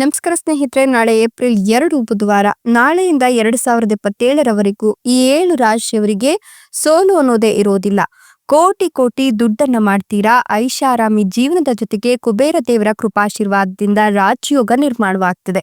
ನಮಸ್ಕಾರ ಸ್ನೇಹಿತರೆ, ನಾಳೆ ಏಪ್ರಿಲ್ ಎರಡು, ಬುಧವಾರ, ನಾಳೆಯಿಂದ ಎರಡು ಸಾವಿರದ ಇಪ್ಪತ್ತೇಳರವರೆಗೂ ಈ ಏಳು ರಾಶಿಯವರಿಗೆ ಸೋಲು ಅನ್ನೋದೇ ಇರೋದಿಲ್ಲ. ಕೋಟಿ ಕೋಟಿ ದುಡ್ಡನ್ನ ಮಾಡ್ತೀರಾ? ಐಷಾರಾಮಿ ಜೀವನದ ಜೊತೆಗೆ ಕುಬೇರ ದೇವರ ಕೃಪಾಶೀರ್ವಾದದಿಂದ ರಾಜಯೋಗ ನಿರ್ಮಾಣವಾಗ್ತದೆ.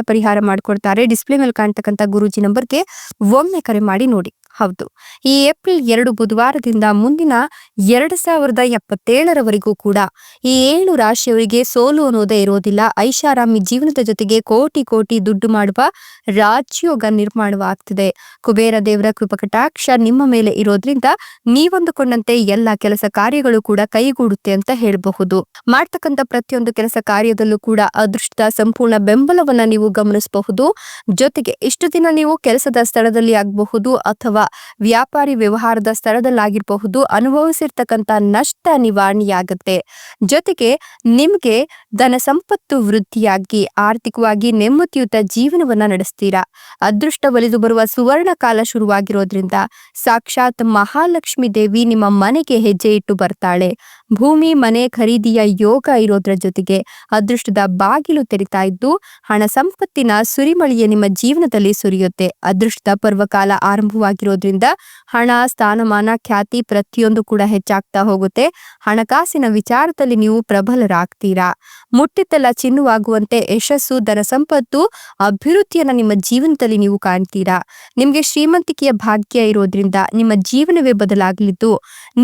ಪರಿಹಾರ ಮಾಡಿಕೊಡ್ತಾರೆ. ಡಿಸ್ಪ್ಲೇ ಮೇಲೆ ಕಾಣ್ತಕ್ಕಂಥ ಗುರೂಜಿ ನಂಬರ್ಗೆ ಒಮ್ಮೆ ಕರೆ ಮಾಡಿ ನೋಡಿ. ಹೌದು. ಈ ಏಪ್ರಿಲ್ ಎರಡು ಬುಧವಾರದಿಂದ ಮುಂದಿನ ಎರಡು ಸಾವಿರದ ಎಪ್ಪತ್ತೇಳರವರೆಗೂ ಕೂಡ ಈ ಏಳು ರಾಶಿಯವರಿಗೆ ಸೋಲು ಅನ್ನೋದೇ ಇರೋದಿಲ್ಲ. ಐಷಾರಾಮಿ ಜೀವನದ ಜೊತೆಗೆ ಕೋಟಿ ಕೋಟಿ ದುಡ್ಡು ಮಾಡುವ ರಾಜ್ಯೋಗ ನಿರ್ಮಾಣವಾಗ್ತಿದೆ ಕುಬೇರ ದೇವರ ಕೃಪಕಟಾಕ್ಷ ನಿಮ್ಮ ಮೇಲೆ ಇರೋದ್ರಿಂದ ನೀವೊಂದುಕೊಂಡಂತೆ ಎಲ್ಲ ಕೆಲಸ ಕಾರ್ಯಗಳು ಕೂಡ ಕೈಗೂಡುತ್ತೆ ಅಂತ ಹೇಳಬಹುದು. ಮಾಡ್ತಕ್ಕಂಥ ಪ್ರತಿಯೊಂದು ಕೆಲಸ ಕಾರ್ಯದಲ್ಲೂ ಕೂಡ ಅದೃಷ್ಟದ ಸಂಪೂರ್ಣ ಬೆಂಬಲವನ್ನ ನೀವು ಗಮನಿಸಬಹುದು. ಜೊತೆಗೆ ಇಷ್ಟು ದಿನ ನೀವು ಕೆಲಸದ ಸ್ಥಳದಲ್ಲಿ ಆಗಬಹುದು ಅಥವಾ ವ್ಯಾಪಾರಿ ವ್ಯವಹಾರದ ಸ್ಥಳದಲ್ಲಾಗಿರಬಹುದು, ಅನುಭವಿಸಿರ್ತಕ್ಕಂಥ ನಷ್ಟ ನಿವಾರಣೆಯಾಗುತ್ತೆ. ಜೊತೆಗೆ ನಿಮ್ಗೆ ಧನ ಸಂಪತ್ತು ವೃದ್ಧಿಯಾಗಿ, ಆರ್ಥಿಕವಾಗಿ ನೆಮ್ಮದಿಯುತ ಜೀವನವನ್ನ ನಡೆಸ್ತೀರಾ? ಅದೃಷ್ಟ ಒಲಿದು ಬರುವ ಸುವರ್ಣ ಕಾಲ ಶುರುವಾಗಿರೋದ್ರಿಂದ ಸಾಕ್ಷಾತ್ ಮಹಾಲಕ್ಷ್ಮಿ ದೇವಿ ನಿಮ್ಮ ಮನೆಗೆ ಹೆಜ್ಜೆ ಇಟ್ಟು ಬರ್ತಾಳೆ. ಭೂಮಿ, ಮನೆ ಖರೀದಿಯ ಯೋಗ ಇರೋದ್ರ ಜೊತೆಗೆ ಅದೃಷ್ಟದ ಬಾಗಿಲು ತೆರಿತಾ ಇದ್ದು, ಹಣ ಸಂಪತ್ತಿನ ಸುರಿಮಳಿಯೇ ನಿಮ್ಮ ಜೀವನದಲ್ಲಿ ಸುರಿಯುತ್ತೆ. ಅದೃಷ್ಟದ ಪರ್ವಕಾಲ ಆರಂಭವಾಗಿರೋದ್ರಿಂದ ಹಣ, ಸ್ಥಾನಮಾನ, ಖ್ಯಾತಿ ಪ್ರತಿಯೊಂದು ಕೂಡ ಹೆಚ್ಚಾಗ್ತಾ ಹೋಗುತ್ತೆ. ಹಣಕಾಸಿನ ವಿಚಾರದಲ್ಲಿ ನೀವು ಪ್ರಬಲರಾಗ್ತೀರಾ? ಮುಟ್ಟಿತಲ ಚಿನ್ನವಾಗುವಂತೆ ಯಶಸ್ಸು ಧನ ಸಂಪತ್ತು ಅಭಿವೃದ್ಧಿಯನ್ನ ನಿಮ್ಮ ಜೀವನದಲ್ಲಿ ನೀವು ಕಾಣ್ತೀರಾ? ನಿಮಗೆ ಶ್ರೀಮಂತಿಕೆಯ ಭಾಗ್ಯ ಇರೋದ್ರಿಂದ ನಿಮ್ಮ ಜೀವನವೇ ಬದಲಾಗಲಿದ್ದು,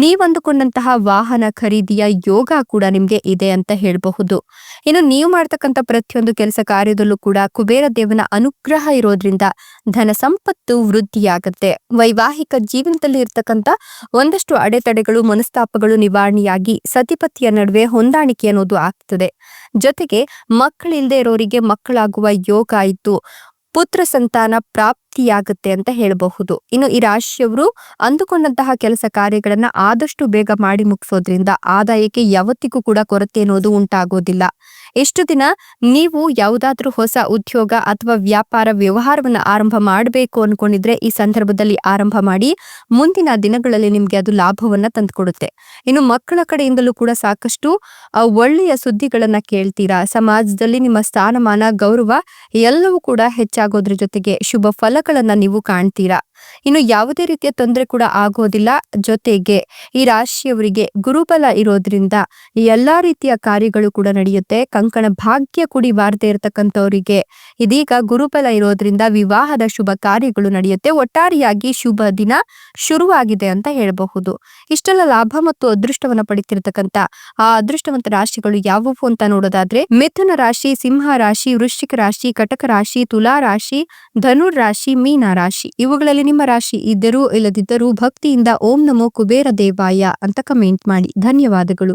ನೀವಂದುಕೊಂಡಂತಹ ವಾಹನ ಖರೀದಿಯ ಯೋಗ ಕೂಡ ನಿಮ್ಗೆ ಇದೆ ಅಂತ ಹೇಳಬಹುದು. ಇನ್ನು ನೀವು ಮಾಡ್ತಕ್ಕಂಥ ಪ್ರತಿಯೊಂದು ಕೆಲಸ ಕಾರ್ಯದಲ್ಲೂ ಕೂಡ ಕುಬೇರ ದೇವನ ಅನುಗ್ರಹ ಇರೋದ್ರಿಂದ ಧನ ಸಂಪತ್ತು ವೃದ್ಧಿಯಾಗತ್ತೆ. ವೈವಾಹಿಕ ಜೀವನದಲ್ಲಿ ಇರ್ತಕ್ಕಂಥ ಒಂದಷ್ಟು ಅಡೆತಡೆಗಳು, ಮನಸ್ತಾಪಗಳು ನಿವಾರಣೆಯಾಗಿ ಸತಿಪತಿಯ ನಡುವೆ ಹೊಂದಾಣಿಕೆ ಅನ್ನೋದು ಆಗ್ತದೆ. ಜೊತೆಗೆ ಮಕ್ಕಳಿಲ್ಲದೆ ಇರೋರಿಗೆ ಮಕ್ಕಳಾಗುವ ಯೋಗ ಇದ್ದು ಪುತ್ರ ಸಂತಾನ ಪ್ರಾಪ್ತಿಯಾಗುತ್ತೆ ಅಂತ ಹೇಳಬಹುದು. ಇನ್ನು ಈ ರಾಶಿಯವರು ಅಂದುಕೊಂಡಂತಹ ಕೆಲಸ ಕಾರ್ಯಗಳನ್ನ ಆದಷ್ಟು ಬೇಗ ಮಾಡಿ ಮುಗಿಸೋದ್ರಿಂದ ಆದಾಯಕ್ಕೆ ಯಾವತ್ತಿಗೂ ಕೂಡ ಕೊರತೆ ಅನ್ನೋದು ಉಂಟಾಗೋದಿಲ್ಲ. ಎಷ್ಟು ದಿನ ನೀವು ಯಾವುದಾದ್ರೂ ಹೊಸ ಉದ್ಯೋಗ ಅಥವಾ ವ್ಯಾಪಾರ ವ್ಯವಹಾರವನ್ನ ಆರಂಭ ಮಾಡಬೇಕು ಅನ್ಕೊಂಡಿದ್ರೆ ಈ ಸಂದರ್ಭದಲ್ಲಿ ಆರಂಭ ಮಾಡಿ ಮುಂದಿನ ದಿನಗಳಲ್ಲಿ ನಿಮ್ಗೆ ಅದು ಲಾಭವನ್ನ ತಂದುಕೊಡುತ್ತೆ. ಇನ್ನು ಮಕ್ಕಳ ಕಡೆಯಿಂದಲೂ ಕೂಡ ಸಾಕಷ್ಟು ಒಳ್ಳೆಯ ಸುದ್ದಿಗಳನ್ನ ಕೇಳ್ತೀರಾ? ಸಮಾಜದಲ್ಲಿ ನಿಮ್ಮ ಸ್ಥಾನಮಾನ, ಗೌರವ ಎಲ್ಲವೂ ಕೂಡ ಹೆಚ್ಚಾಗೋದ್ರ ಜೊತೆಗೆ ಶುಭ ಫಲಗಳನ್ನ ನೀವು ಕಾಣ್ತೀರಾ. ಇನ್ನು ಯಾವುದೇ ರೀತಿಯ ತೊಂದರೆ ಕೂಡ ಆಗೋದಿಲ್ಲ. ಜೊತೆಗೆ ಈ ರಾಶಿಯವರಿಗೆ ಗುರುಬಲ ಇರೋದ್ರಿಂದ ಎಲ್ಲಾ ರೀತಿಯ ಕಾರ್ಯಗಳು ಕೂಡ ನಡೆಯುತ್ತೆ. ಕಂಕಣ ಭಾಗ್ಯ ಕುಡಿ ಬಾರದೆ ಇರತಕ್ಕಂಥವರಿಗೆ ಇದೀಗ ಗುರುಬಲ ಇರೋದ್ರಿಂದ ವಿವಾಹದ ಶುಭ ಕಾರ್ಯಗಳು ನಡೆಯುತ್ತೆ. ಒಟ್ಟಾರೆಯಾಗಿ ಶುಭ ದಿನ ಶುರುವಾಗಿದೆ ಅಂತ ಹೇಳಬಹುದು. ಇಷ್ಟೆಲ್ಲ ಲಾಭ ಮತ್ತು ಅದೃಷ್ಟವನ್ನ ಪಡಿತಿರ್ತಕ್ಕಂಥ ಆ ಅದೃಷ್ಟವಂತ ರಾಶಿಗಳು ಯಾವುವು ಅಂತ ನೋಡೋದಾದ್ರೆ, ಮಿಥುನ ರಾಶಿ, ಸಿಂಹ ರಾಶಿ, ವೃಶ್ಚಿಕ ರಾಶಿ, ಕಟಕ ರಾಶಿ, ತುಲಾ ರಾಶಿ ಧನುರ್ ರಾಶಿ, ಮೀನ ರಾಶಿ. ಇವುಗಳಲ್ಲಿ ನಿಮ್ಮ ರಾಶಿ ಇದ್ದರೂ ಇಲ್ಲದಿದ್ದರೂ ಭಕ್ತಿಯಿಂದ ಓಂ ನಮೋ ಕುಬೇರ ದೇವಾಯ ಅಂತ ಕಮೆಂಟ್ ಮಾಡಿ. ಧನ್ಯವಾದಗಳು.